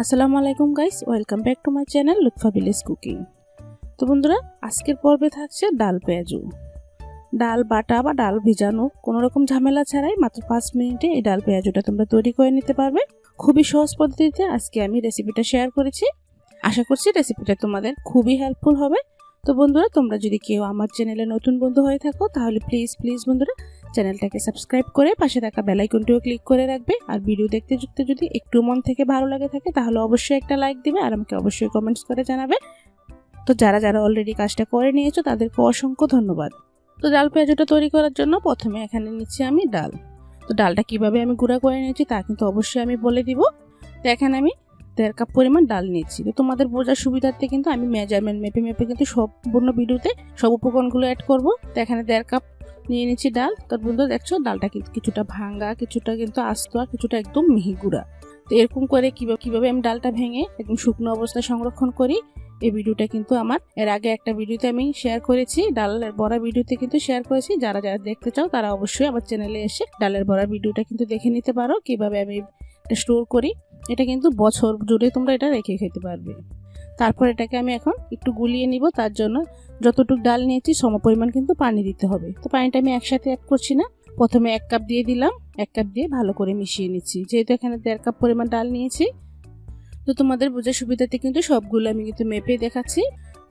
আসসালামু আলাইকুম guys, welcome back to my channel Lutfa village cooking. তো বন্ধুরা, আজকের পর্বে থাকছে ডাল পেঁয়াজু। ডাল, বাটা বা ডাল ভিজানো, কোনো রকম ঝামেলা ছাড়াই মাত্র পাঁচ মিনিটে এই ডাল পেঁয়াজুটা তোমরা তৈরি করে নিতে পারবে। খুবই সহজ পদ্ধতিতে আজকে আমি রেসিপিটা শেয়ার করেছি। আশা করছি রেসিপিটা তোমাদের খুবই হেল্পফুল হবে। তো বন্ধুরা, তোমরা যদি কেউ আমার চ্যানেলে নতুন বন্ধু হয়ে থাকো, তাহলে প্লিজ প্লিজ বন্ধুরা চ্যানেলটাকে সাবস্ক্রাইব করে পাশে থাকা বেলাইকনটিও ক্লিক করে রাখবে। আর ভিডিও দেখতে যুক্তে যদি একটু মন থেকে ভালো লাগে থাকে, তাহলে অবশ্যই একটা লাইক দিবে আর আমাকে অবশ্যই কমেন্টস করে জানাবে। তো যারা যারা অলরেডি কাজটা করে নিয়েছো, তাদেরকে অসংখ্য ধন্যবাদ। তো ডাল পেঁয়াজটা তৈরি করার জন্য প্রথমে এখানে নিচ্ছি আমি ডাল। তো ডালটা কীভাবে আমি গুঁড়া করে নিয়েছি তা কিন্তু অবশ্যই আমি বলে দিব। তো এখানে আমি দেড় কাপ পরিমাণ ডাল নিচ্ছি তো তোমাদের বোঝার সুবিধার্থে কিন্তু আমি মেজারমেন্ট মেপে মেপে কিন্তু সম্পূর্ণ ভিডিওতে সব উপকরণগুলো অ্যাড করব। তো এখানে দেড় কাপ নিয়ে নিচ্ছি ডাল। তোর বন্ধু দেখছ, ডালটা কিন্তু কিছুটা ভাঙ্গা, কিছুটা কিন্তু আস্ত আর কিছুটা একদম মিহি গুঁড়া। তো এরকম করে কীভাবে কীভাবে আমি ডালটা ভেঙে একদম শুকনো অবস্থায় সংরক্ষণ করি, এই ভিডিওটা কিন্তু আমার। এর আগে একটা ভিডিওতে আমি শেয়ার করেছি, ডালের বড়া ভিডিওতে কিন্তু শেয়ার করেছি। যারা যারা দেখতে চাও তারা অবশ্যই আমার চ্যানেলে এসে ডালের বড়া ভিডিওটা কিন্তু দেখে নিতে পারো, কীভাবে আমি স্টোর করি। এটা কিন্তু বছর জুড়ে তোমরা এটা রেখে খেতে পারবে। তারপর এটাকে আমি এখন একটু গুলিয়ে নিব, তার জন্য যতটুকু ডাল নিয়েছি সম পরিমাণ কিন্তু পানি দিতে হবে। তো পানিটা আমি একসাথে অ্যাড করছি না, প্রথমে এক কাপ দিয়ে দিলাম, এক কাপ দিয়ে ভালো করে মিশিয়ে নিচ্ছি। যেহেতু এখানে দেড় কাপ পরিমাণ ডাল নিয়েছি, তো তোমাদের বোঝার সুবিধাতে কিন্তু সবগুলো আমি কিন্তু মেপে দেখাচ্ছি।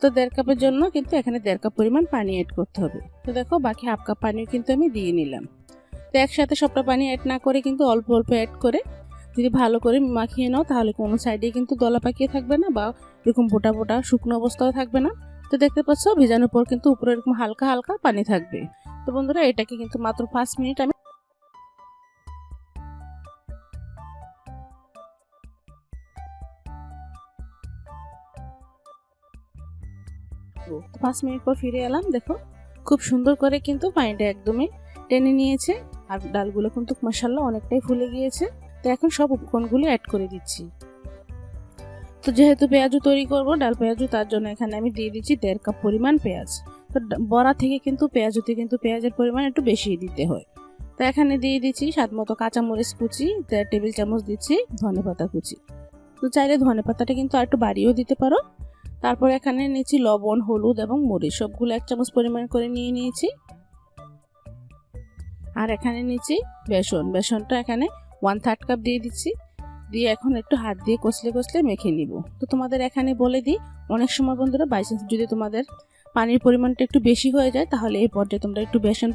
তো দেড় কাপের জন্য কিন্তু এখানে দেড় কাপ পরিমাণ পানি অ্যাড করতে হবে। তো দেখো, বাকি হাফ কাপ পানিও কিন্তু আমি দিয়ে নিলাম। তো একসাথে সবটা পানি অ্যাড না করে কিন্তু অল্প অল্প অ্যাড করে যদি ভালো করে মাখিয়ে নাও, তাহলে কোনো সাইডে কিন্তু দলা পাকিয়ে থাকবে না বা এরকম বোটা বোটা শুকনো অবস্থাও থাকবে না। তো দেখতে পাচ্ছ, ভেজানোর পর কিন্তু উপরে এরকম হালকা হালকা পানি থাকবে। তো বন্ধুরা, এটাকে কিন্তু মাত্র পাঁচ মিনিট আমি পাঁচ মিনিট পর ফিরে এলাম। দেখো, খুব সুন্দর করে কিন্তু পানিটা একদমই টেনে নিয়েছে। আর ডালগুলো কিন্তু মশাল্লা অনেকটাই ফুলে গিয়েছে। তো এখন সব উপকরণগুলো অ্যাড করে দিচ্ছি। তো যেহেতু পেঁয়াজু তৈরি করব, ডাল পেঁয়াজু, তার জন্য এখানে আমি দিয়ে দিচ্ছি দেড় কাপ পরিমাণ পেঁয়াজ। তো বড়া থেকে কিন্তু পেঁয়াজুতে কিন্তু পেঁয়াজের পরিমাণ একটু বেশি দিতে হয়। তো এখানে দিয়ে দিচ্ছি স্বাদ মতো কাঁচামরিচ কুচি, দেড় টেবিল চামচ দিচ্ছি ধনে পাতা কুচি। তো চাইলে ধনে পাতাটা কিন্তু আর একটু বাড়িয়েও দিতে পারো। তারপর এখানে নিয়েছি লবণ, হলুদ এবং মরিচ। সবগুলো এক চামচ পরিমাণ করে নিয়ে নিয়েছি। আর এখানে নিচ্ছি বেসন। বেসনটা এখানে ওয়ান থার্ড কাপ দিয়ে দিচ্ছি। দিয়ে এখন একটু হাত দিয়ে কষলে কষলে মেখে নিব। তো তোমাদের এখানে বলে দিই, অনেক সময় বন্ধুরা বাইচান্স যদি তোমাদের পানির পরিমাণটা একটু বেশি হয়ে যায়, তাহলে এই পর্যায়ে তোমরা একটু বেসন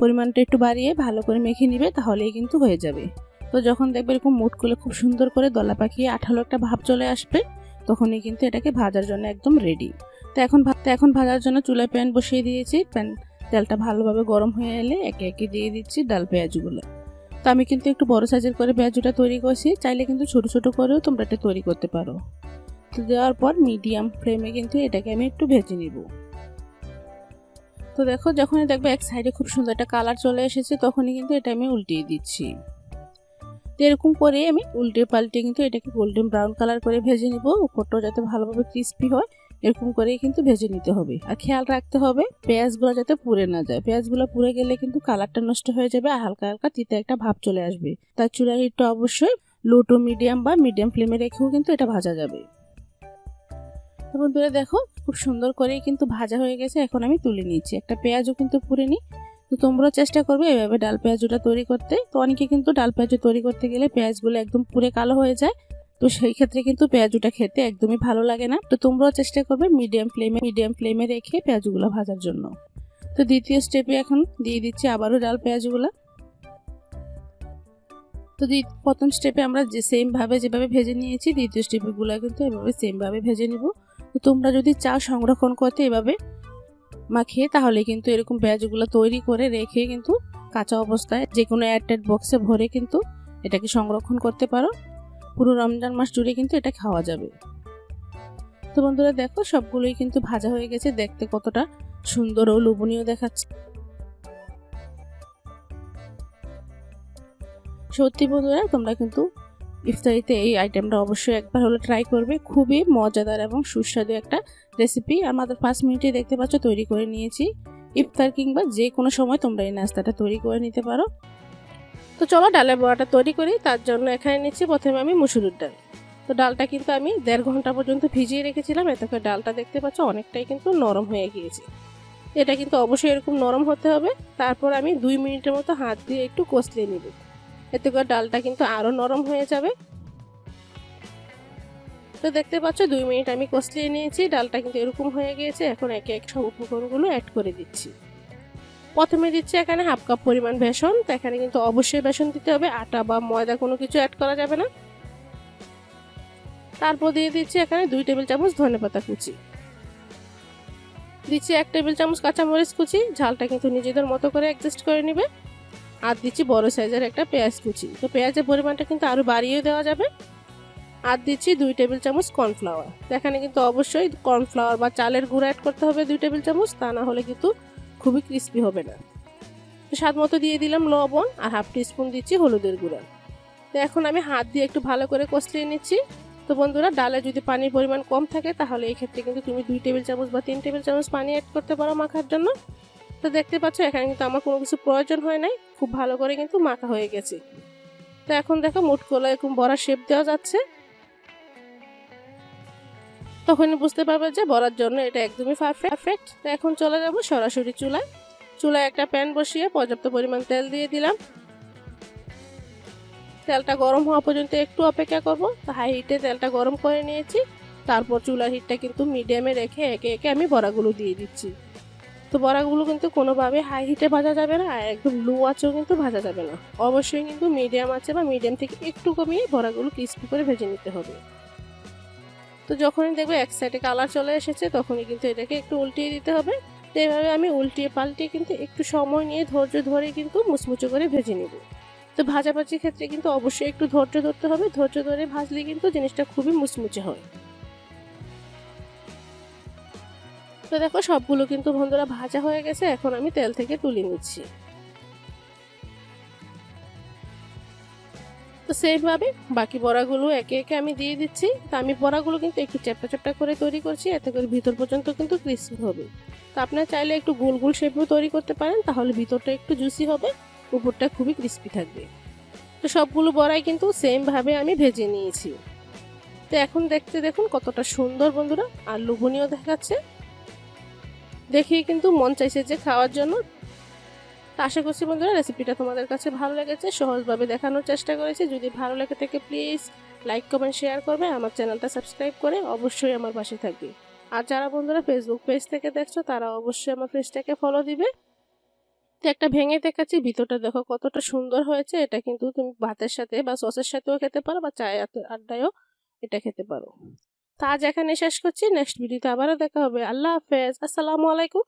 পরিমাণটা একটু বাড়িয়ে ভালো করে মেখে নিবে, তাহলেই কিন্তু হয়ে যাবে। তো যখন দেখবে এরকম মুট করলে খুব সুন্দর করে দলা পাকিয়ে আঠালো একটা ভাব চলে আসবে, তখনই কিন্তু এটাকে ভাজার জন্য একদম রেডি তো এখন তো এখন ভাজার জন্য চুলায় প্যান বসিয়ে দিয়েছি প্যান তেলটা ভালোভাবে গরম হয়ে এলে একে একে দিয়ে দিচ্ছি ডাল পেঁয়াজগুলো। তো আমি কিন্তু একটু বড় সাইজের করে পেঁয়াজুটা তৈরি করছি। চাইলে কিন্তু ছোট ছোট করেও তোমরা এটা তৈরি করতে পারো। তো দেওয়ার পর মিডিয়াম ফ্লেমে কিন্তু এটাকে আমি একটু ভেজে নিব। তো দেখো, যখনই দেখবে এক সাইডে খুব সুন্দর একটা কালার চলে এসেছে, তখনই কিন্তু এটা আমি উল্টিয়ে দিচ্ছি। তো এরকম করে আমি উল্টে পাল্টে কিন্তু এটাকে গোল্ডেন ব্রাউন কালার করে ভেজে নিব। উপরটাও যাতে ভালোভাবে ক্রিস্পি হয়। এরকম করেই কিন্তু ভেজে নিতে হবে। আর খেয়াল রাখতে হবে, পেঁয়াজগুলো যাতে পুড়ে না যায়। পেঁয়াজগুলো পুড়ে গেলে কিন্তু কালারটা নষ্ট হয়ে যাবে আর হালকা হালকা তিতে একটা ভাব চলে আসবে। তার চুলার অবশ্যই লো টু মিডিয়াম বা মিডিয়াম ফ্লেমে রেখেও কিন্তু এটা ভাজা যাবে। বন্ধুরা দেখো, খুব সুন্দর করেই কিন্তু ভাজা হয়ে গেছে, এখন আমি তুলে নিচ্ছি। একটা পেঁয়াজও কিন্তু পুড়ে নিই তো তোমরাও চেষ্টা করবে এভাবে ডাল পেঁয়াজুটা তৈরি করতে। তো অনেকে কিন্তু ডাল পেঁয়াজু তৈরি করতে গেলে পেঁয়াজগুলো একদম পুরে কালো হয়ে যায়। তো সেই ক্ষেত্রে কিন্তু পেঁয়াজুটা খেতে একদমই ভালো লাগে না। তো তোমরাও চেষ্টা করবে মিডিয়াম ফ্লেমে মিডিয়াম ফ্লেমে রেখে পেঁয়াজগুলো ভাজার জন্য। তো দ্বিতীয় স্টেপে এখন দিয়ে দিচ্ছি আবারও ডাল পেঁয়াজগুলো। তো প্রথম স্টেপে আমরা যে সেমভাবে যেভাবে ভেজে নিয়েছি, দ্বিতীয় স্টেপগুলো কিন্তু এভাবে সেমভাবে ভেজে নিব। তো তোমরা যদি চাও সংরক্ষণ করতে এভাবে মাখিয়ে, তাহলে কিন্তু এরকম পেঁয়াজগুলো তৈরি করে রেখে কিন্তু কাঁচা অবস্থায় যে কোনো এয়ারটাইট বক্সে ভরে কিন্তু এটাকে সংরক্ষণ করতে পারো। পুরো রমজান মাস জুড়ে কিন্তু এটা খাওয়া যাবে। তো বন্ধুরা দেখো, সবগুলোই কিন্তু ভাজা হয়ে গেছে। দেখতে কতটা সুন্দর ও লোভনীয় দেখাচ্ছে। সত্যি বন্ধুরা, তোমরা কিন্তু ইফতারিতে এই আইটেমটা অবশ্যই একবার হলে ট্রাই করবে। খুবই মজাদার এবং সুস্বাদু একটা রেসিপি আমাদের পাঁচ মিনিটে দেখতে পাচ্ছ, তৈরি করে নিয়েছি। ইফতার কিংবা যে কোনো সময় তোমরা এই নাস্তাটা তৈরি করে নিতে পারো। তো চলো ডালের বড়াটা তৈরি করি, তার জন্য এখানে নিচ্ছি প্রথমে আমি মুসুরির ডাল। তো ডালটা কিন্তু আমি দেড় ঘণ্টা পর্যন্ত ভিজিয়ে রেখেছিলাম, এতে করে ডালটা দেখতে পাচ্ছ অনেকটাই কিন্তু নরম হয়ে গিয়েছে। এটা কিন্তু অবশ্যই এরকম নরম হতে হবে, তারপর আমি দুই মিনিটের মতো হাত দিয়ে একটু কষলিয়ে নিব। এতে করে ডালটা কিন্তু আরও নরম হয়ে যাবে। তো দেখতে পাচ্ছ দুই মিনিট আমি কষলিয়ে নিয়েছি, ডালটা কিন্তু এরকম হয়ে গিয়েছে, এখন একে এক সব উপকরণগুলো অ্যাড করে দিচ্ছি। প্রথমে দিচ্ছি এখানে হাফ কাপ পরিমাণ বেসন। তো এখানে কিন্তু অবশ্যই বেসন দিতে হবে। আটা বা ময়দা কোনো কিছু অ্যাড করা যাবে না। তারপর দিয়ে দিচ্ছি এখানে দুই টেবিল চামচ ধনে পাতা কুচি। দিচ্ছি এক টেবিল চামচ কাঁচামরিচ কুচি। ঝালটা কিন্তু নিজেদের মতো করে অ্যাডজাস্ট করে নেবে। আর দিচ্ছি বড় সাইজের একটা পেঁয়াজ কুচি। তো পেঁয়াজের পরিমাণটা কিন্তু আরও বাড়িয়ে দেওয়া যাবে। আর দিচ্ছি দুই টেবিল চামচ কর্নফ্লাওয়ার। এখানে কিন্তু অবশ্যই কর্নফ্লাওয়ার বা চালের গুঁড়ো অ্যাড করতে হবে দুই টেবিল চামচ। তা না হলে কিন্তু খুবই ক্রিস্পি হবে না। তো স্বাদ মতো দিয়ে দিলাম লবণ আর হাফ টিস্পুন দিচ্ছি হলুদের গুঁড়া। তো এখন আমি হাত দিয়ে একটু ভালো করে কষলিয়ে নিচ্ছি। তো বন্ধুরা, ডালে যদি পানির পরিমাণ কম থাকে, তাহলে এই ক্ষেত্রে কিন্তু তুমি দুই টেবিল চামচ বা তিন টেবিল চামচ পানি অ্যাড করতে পারো মাখার জন্য। তো দেখতে পাচ্ছ, এখানে কিন্তু আমার কোনো কিছু প্রয়োজন হয় নাই। খুব ভালো করে কিন্তু মাখা হয়ে গেছে। তো এখন দেখো মুঠ কোলা এরকম বড়া শেপ দেওয়া যাচ্ছে। তখনই বুঝতে পারবে যে বড়ার জন্য এটা একদমই পারফেক্ট তো এখন চলে যাব সরাসরি চুলায়। চুলায় একটা প্যান বসিয়ে পর্যাপ্ত পরিমাণ তেল দিয়ে দিলাম। তেলটা গরম হওয়া পর্যন্ত একটু অপেক্ষা করব। হাই হিটে তেলটা গরম করে নিয়েছি। তারপর চুলার হিটটা কিন্তু মিডিয়ামে রেখে একে একে আমি বড়াগুলো দিয়ে দিচ্ছি। তো বড়াগুলো কিন্তু কোনোভাবে হাই হিটে ভাজা যাবে না, আর একদম লো আঁচেও কিন্তু ভাজা যাবে না। অবশ্যই কিন্তু মিডিয়াম আছে বা মিডিয়াম থেকে একটু কমিয়ে বড়াগুলো ক্রিস্পি করে ভেজে নিতে হবে। তো যখনই দেখবে এক সাইডে কালার চলে এসেছে, তখনই কিন্তু এটাকে একটু উল্টিয়ে দিতে হবে। তো এভাবে আমি উল্টিয়ে পাল্টিয়ে কিন্তু একটু সময় নিয়ে ধৈর্য ধরে কিন্তু মুচমুচো করে ভেজে নেব। তো ভাজাভাজির ক্ষেত্রে কিন্তু অবশ্যই একটু ধৈর্য ধরতে হবে। ধৈর্য ধরে ভাজলে কিন্তু জিনিসটা খুবই মুচমুচে হয়। তো দেখো সবগুলো কিন্তু বন্ধুরা ভাজা হয়ে গেছে। এখন আমি তেল থেকে তুলে নিচ্ছি। তো সেইভাবে বাকি বড়াগুলো একে একে আমি দিয়ে দিচ্ছি। তো আমি বড়াগুলো কিন্তু একটু চ্যাপটা চ্যাপটা করে তৈরি করছি, এতে করে ভিতর পর্যন্ত কিন্তু ক্রিস্পি হবে। তো আপনার চাইলে একটু গোল গোল শেপও তৈরি করতে পারেন, তাহলে ভিতরটা একটু জুসি হবে, উপরটা খুবই ক্রিস্পি থাকবে। তো সবগুলো বড়াই কিন্তু সেমভাবে আমি ভেজে নিয়েছি। তো এখন দেখতে দেখুন কতটা সুন্দর বন্ধুরা, আর লোভনীয় দেখাচ্ছে। দেখিয়ে কিন্তু মন চাইছে যে খাওয়ার জন্য। তো আশা করছি বন্ধুরা রেসিপিটা তোমাদের কাছে ভালো লেগেছে, সহজভাবে দেখানোর চেষ্টা করেছি। যদি ভালো লেগে থাকে প্লিজ লাইক কমেন্ট শেয়ার করবে, আমার চ্যানেলটা সাবস্ক্রাইব করে অবশ্যই আমার পাশে থাকবে। আর যারা বন্ধুরা ফেসবুক পেজ থেকে দেখছ, তারা অবশ্যই আমার পেজটাকে ফলো দিবে। তো একটা ভেঙে দেখাচ্ছি, ভিতরটা দেখো কতটা সুন্দর হয়েছে। এটা কিন্তু তুমি ভাতের সাথে বা সসের সাথেও খেতে পারো বা চায় আড্ডায়ও এটা খেতে পারো। তা আজ এখানে শেষ করছি নেক্সট ভিডিওতে আবারও দেখা হবে। আল্লাহ হাফেজ, আসসালামু আলাইকুম।